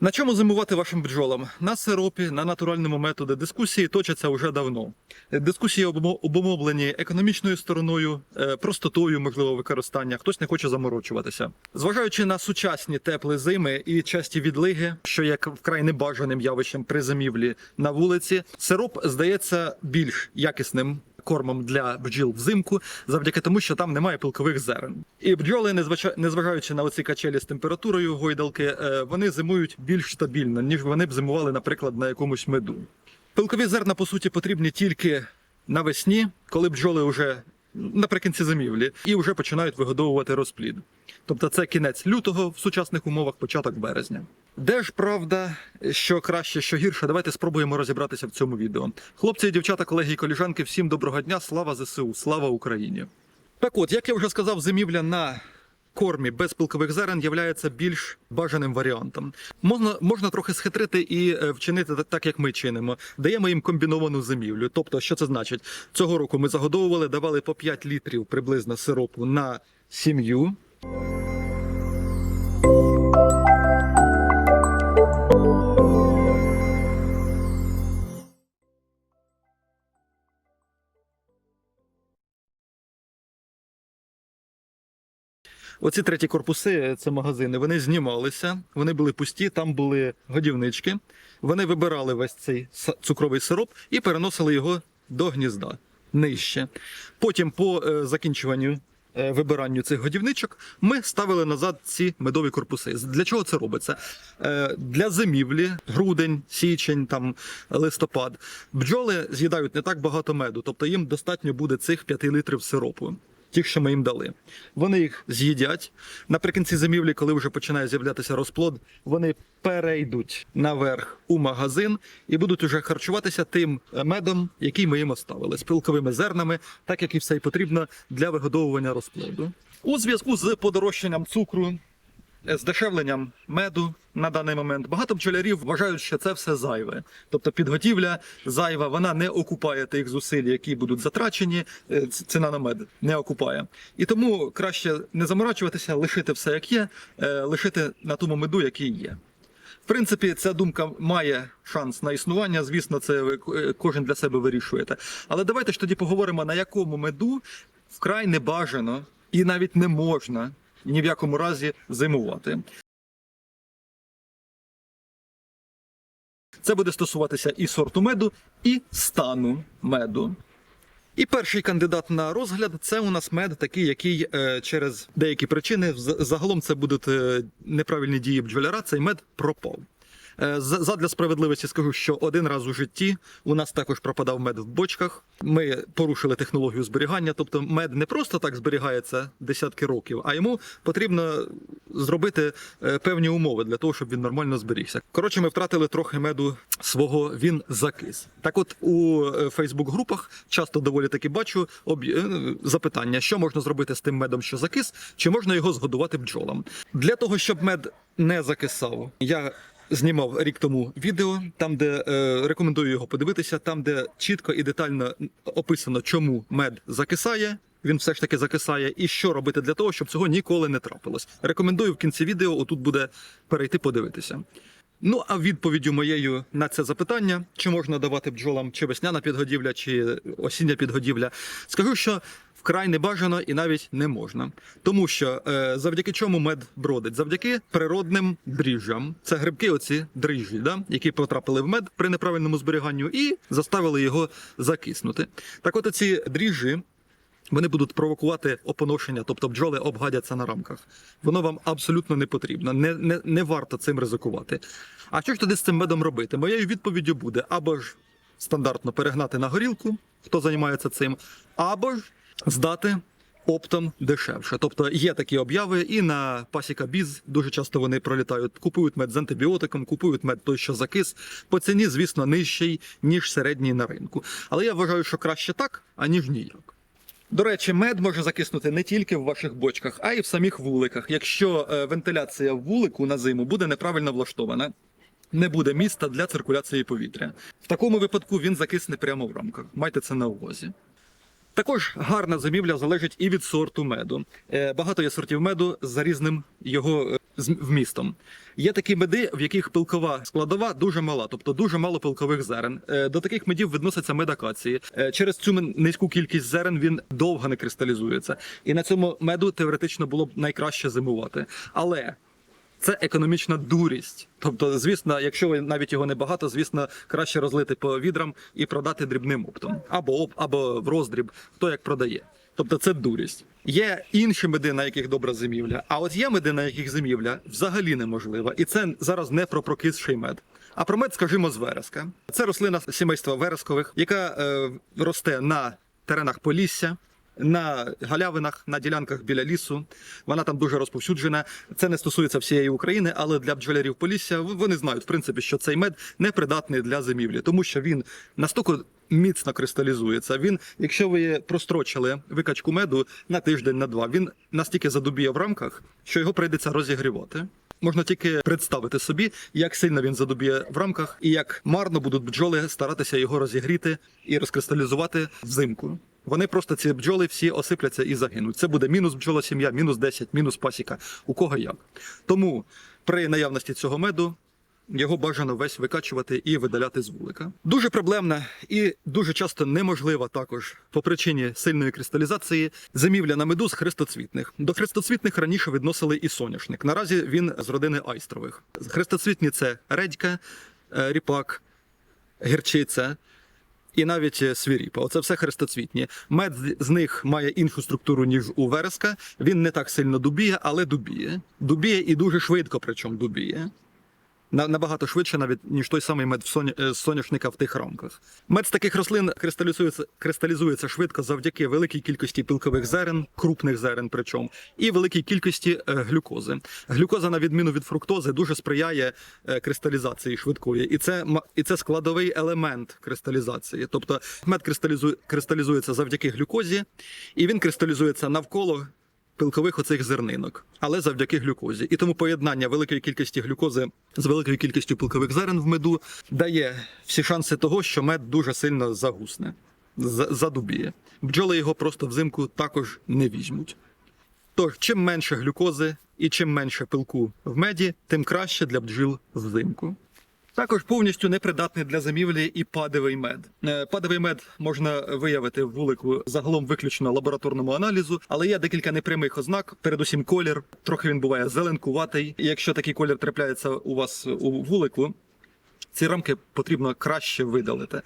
На чому зимувати вашим бджолам? На сиропі, на натуральному методі. Дискусії точаться вже давно. Дискусії обумо- обумовлені економічною стороною, е, простотою можливо використання. Хтось не хоче заморочуватися. Зважаючи на сучасні теплі зими і часті відлиги, що є вкрай небажаним явищем при зимівлі на вулиці, сироп здається більш якісним. Кормом для бджіл взимку, завдяки тому, що там немає пилкових зерен. І бджоли, незважаючи на оці качелі з температурою гойдалки, е, вони зимують більш стабільно, ніж вони б зимували, наприклад, на якомусь меду. Пилкові зерна, по суті, потрібні тільки навесні, коли бджоли вже наприкінці зимівлі і вже починають вигодовувати розплід. Тобто це кінець лютого в сучасних умовах, початок березня. Де ж правда, що краще, що гірше, давайте спробуємо розібратися в цьому відео. Хлопці дівчата, колеги і коліжанки, всім доброго дня, слава ЗСУ, слава Україні. Так от, як я вже сказав, зимівля на кормі без пилкових зерен є більш бажаним варіантом. Можна, можна трохи схитрити і е, вчинити так, як ми чинимо. Даємо їм комбіновану зимівлю. Тобто, що це значить? Цього року ми загодовували, давали по 5 літрів приблизно сиропу на сім'ю. Оці треті корпуси, це магазини, вони знімалися, вони були пусті, там були годівнички. Вони вибирали весь цей цукровий сироп і переносили його до гнізда нижче. Потім, по е, закінчуванню е, вибиранню цих годівничок, ми ставили назад ці медові корпуси. Для чого це робиться? Е, Для зимівлі, грудень, січень, там листопад. Бджоли з'їдають не так багато меду, тобто їм достатньо буде цих 5 літрів сиропу. Тих, що ми їм дали. Вони їх з'їдять. Наприкінці зимівлі, коли вже починає з'являтися розплод, вони перейдуть наверх у магазин і будуть уже харчуватися тим е, медом, який ми їм оставили, з пилковими зернами, так як і все й потрібно для вигодовування розплоду. У зв'язку з подорожчанням цукру, здешевленням меду на даний момент багато бджолярів вважають, що це все зайве. Тобто підготівля зайва, вона не окупає тих зусиль, які будуть затрачені. е, Ціна на мед не окупає. І тому краще не заморачуватися, лишити все як є, е, лишити на тому меду, який є. В принципі, ця думка має шанс на існування. Звісно, це ви е, кожен для себе вирішуєте. Але давайте ж тоді поговоримо, на якому меду вкрай не бажано і навіть не можна ні в якому разі зимувати. Це буде стосуватися і сорту меду, і стану меду. І перший кандидат на розгляд це у нас мед, такий, який е, через деякі причини загалом це будуть е, неправильні дії бджоляра. Цей мед пропав. Е, Задля справедливості скажу, що один раз у житті у нас також пропадав мед в бочках. Ми порушили технологію зберігання, тобто мед не просто так зберігається десятки років, а йому потрібно зробити е, певні умови для того, щоб він нормально зберігся. Коротше, ми втратили трохи меду свого, він закис. Так, от у Фейсбук-групах часто доволі таки бачу об'є- е, запитання, що можна зробити з тим медом, що закис, чи можна його згодувати бджолам. Для того, щоб мед не закисав, я знімав рік тому відео, там, де е, рекомендую його подивитися, там, де чітко і детально описано, чому мед закисає. Він все ж таки закисає, і що робити для того, щоб цього ніколи не трапилось. Рекомендую в кінці відео. Отут буде перейти подивитися. Ну а відповіддю моєю на це запитання, чи можна давати бджолам чи весняна підгодівля, чи осіння підгодівля, скажу, що вкрай не бажано і навіть не можна. Тому що е, завдяки чому мед бродить? Завдяки природним дріжджам. Це грибки, оці дріжджі, да? які потрапили в мед при неправильному зберіганню і заставили його закиснути. Так от ці дріжджі. Вони будуть провокувати опоношення, тобто бджоли обгадяться на рамках. Воно вам абсолютно не потрібно, не, не, не варто цим ризикувати. А що ж тоді з цим медом робити? Моєю відповіддю буде або ж стандартно перегнати на горілку, хто займається цим, або ж здати оптом дешевше. Тобто є такі обяви, і на пасіка біз дуже часто вони пролітають, купують мед з антибіотиком, купують мед той, що закис. По ціні, звісно, нижчий, ніж середній на ринку. Але я вважаю, що краще так, аніж ніяк. До речі, мед може закиснути не тільки в ваших бочках, а й в самих вуликах. Якщо е, вентиляція в вулику на зиму буде неправильно влаштована, не буде міста для циркуляції повітря. В такому випадку він закисне прямо в рамках. Майте це на увазі. Також гарна зимівля залежить і від сорту меду. Е, Багато є сортів меду за різним його е, вмістом. Є такі меди, в яких пилкова складова дуже мала, тобто дуже мало пилкових зерен. Е, До таких медів відносяться мед акації. Через цю низьку кількість зерен він довго не кристалізується. І на цьому меду теоретично було б найкраще зимувати. Але це економічна дурість. Тобто, звісно, якщо ви навіть його небагато, звісно, краще розлити по відрам і продати дрібним оптом. Або оп, або в роздріб, хто як продає. Тобто це дурість. Є інші меди, на яких добра зимівля, а от є меди, на яких зимівля взагалі неможлива. І це зараз не про прокисший мед. А про мед, скажімо, з вереска. Це рослина сімейства верескових, яка е, росте на теренах Полісся, на галявинах, на ділянках біля лісу. Вона там дуже розповсюджена. Це не стосується всієї України, але для бджолярів Полісся вони знають, в принципі, що цей мед не придатний для зимівлі, тому що він настільки міцно кристалізується. Він, якщо ви прострочили викачку меду на тиждень, на два, він настільки задубіє в рамках, що його прийдеться розігрівати. Можна тільки представити собі, як сильно він задубіє в рамках, і як марно будуть бджоли старатися його розігріти і розкристалізувати взимку. Вони просто ці бджоли всі осипляться і загинуть. Це буде мінус бджола сім'я, мінус 10, мінус пасіка. У кого як. Тому при наявності цього меду його бажано весь викачувати і видаляти з вулика. Дуже проблемна і дуже часто неможлива також по причині сильної кристалізації зимівля на меду з хрестоцвітних. До хрестоцвітних раніше відносили і соняшник. Наразі він з родини айстрових. Хрестоцвітні це редька, е, ріпак, гірчиця. І навіть е, свіріпа. Оце все хрестоцвітні. Мед з- них має іншу структуру, ніж у вереска. Він не так сильно дубіє, але дубіє. Дубіє і дуже швидко, причому дубіє. На- Набагато швидше, навіть ніж той самий мед в е, з соняшника в тих рамках. Мед з таких рослин кристалізується, кристалізується швидко завдяки великій кількості пілкових зерен, крупних зерен, причому, і великій кількості е, глюкози. Глюкоза, на відміну від фруктози, дуже сприяє е, кристалізації швидкої, і це і це складовий елемент кристалізації. Тобто мед кристалізує, кристалізується завдяки глюкозі, і він кристалізується навколо пилкових оцих зернинок, але завдяки глюкозі. І тому поєднання великої кількості глюкози з великою кількістю пилкових зерен в меду дає всі шанси того, що мед дуже сильно загусне, задубіє. Бджоли його просто взимку також не візьмуть. Тож, чим менше глюкози і чим менше пилку в меді, тим краще для бджіл взимку. Також повністю непридатний для замівлі і падовий мед. Е, Падовий мед можна виявити в вулику загалом виключно лабораторному аналізу, але є декілька непрямих ознак. Передусім колір. Трохи він буває зеленкуватий. І якщо такий колір трапляється у вас у вулику, ці рамки потрібно краще видалити.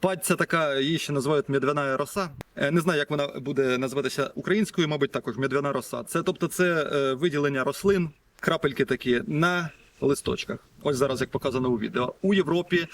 Падь це така, її ще називають медвяна роса. Е, Не знаю, як вона буде називатися українською, мабуть, також медвяна роса. Це тобто це е, виділення рослин, крапельки такі на листочках. Ось зараз як показано у відео. У Європі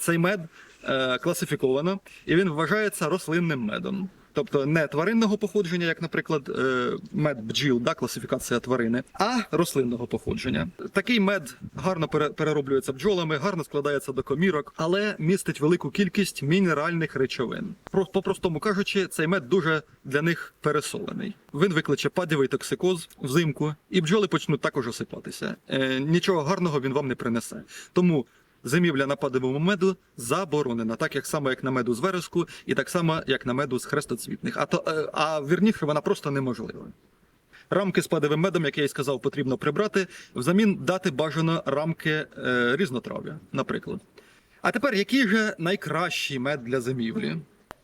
цей мед е, класифіковано, і він вважається рослинним медом. Тобто не тваринного походження, як, наприклад, е, мед бджіл, да, класифікація тварини, а рослинного походження. Такий мед гарно пере- перероблюється бджолами, гарно складається до комірок, але містить велику кількість мінеральних речовин. Про- По-простому кажучи, цей мед дуже для них пересолений. Він викличе падєвий токсикоз взимку, і бджоли почнуть також осипатися. Е, нічого гарного він вам не принесе. Тому Зимівля на падовому меду заборонена, так як само як на меду з вереску, і так само як на меду з хрестоцвітних. А то е, а вірніше, вона просто неможлива. Рамки з падовим медом, як я і сказав, потрібно прибрати. Взамін дати бажано рамки е, різнотрав'я, наприклад. А тепер, який же найкращий мед для зимівлі?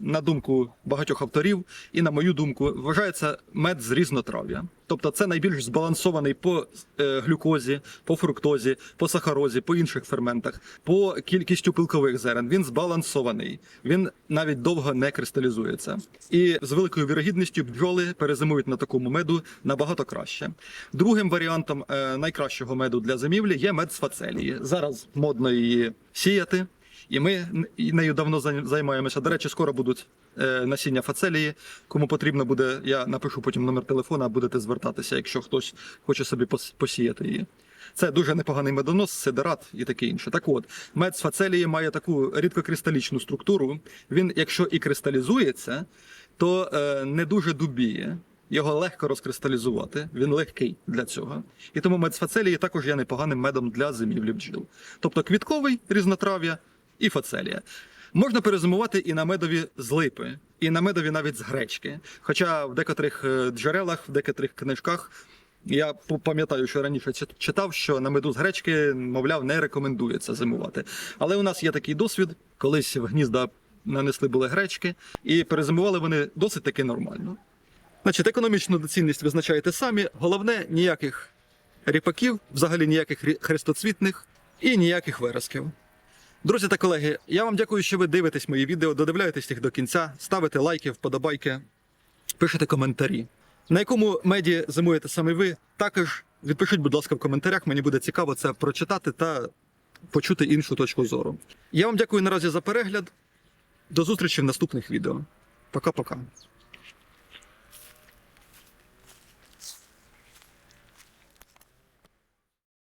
На думку багатьох авторів, і на мою думку, вважається мед з різнотрав'я. Тобто це найбільш збалансований по е, глюкозі, по фруктозі, по сахарозі, по інших ферментах, по кількістю пилкових зерен. Він збалансований, він навіть довго не кристалізується. І з великою вірогідністю бджоли перезимують на такому меду набагато краще. Другим варіантом е, найкращого меду для зимівлі є мед з фацелії. Зараз модно її сіяти. І ми нею давно займаємося. До речі, скоро будуть е, насіння фацелії. Кому потрібно буде, я напишу потім номер телефона, будете звертатися, якщо хтось хоче собі пос- посіяти її. Це дуже непоганий медонос, сидерат і таке інше. Так от, мед з фацелії має таку рідкокристалічну структуру. Він, якщо і кристалізується, то е, не дуже дубіє. Його легко розкристалізувати, він легкий для цього. І тому мед з фацелії також є непоганим медом для зимівлі бджіл. Тобто квітковий різнотрав'я і фацелія. Можна перезимувати і на медові з липи. і на медові навіть з гречки. Хоча в декотрих е, джерелах, в декотрих книжках я пам'ятаю, що раніше читав, що на меду з гречки, мовляв, не рекомендується зимувати. Але у нас є такий досвід, колись в гнізда нанесли були гречки, і перезимували вони досить таки нормально. Значить, економічну доцільність визначаєте самі. Головне ніяких ріпаків, взагалі ніяких хрестоцвітних і ніяких виразків. Друзі та колеги, я вам дякую, що ви дивитесь мої відео, додивляєтесь їх до кінця, ставите лайки, вподобайки, пишете коментарі. На якому меді зимуєте саме ви, також відпишіть, будь ласка, в коментарях. Мені буде цікаво це прочитати та почути іншу точку зору. Я вам дякую наразі за перегляд. До зустрічі в наступних відео. Пока-пока.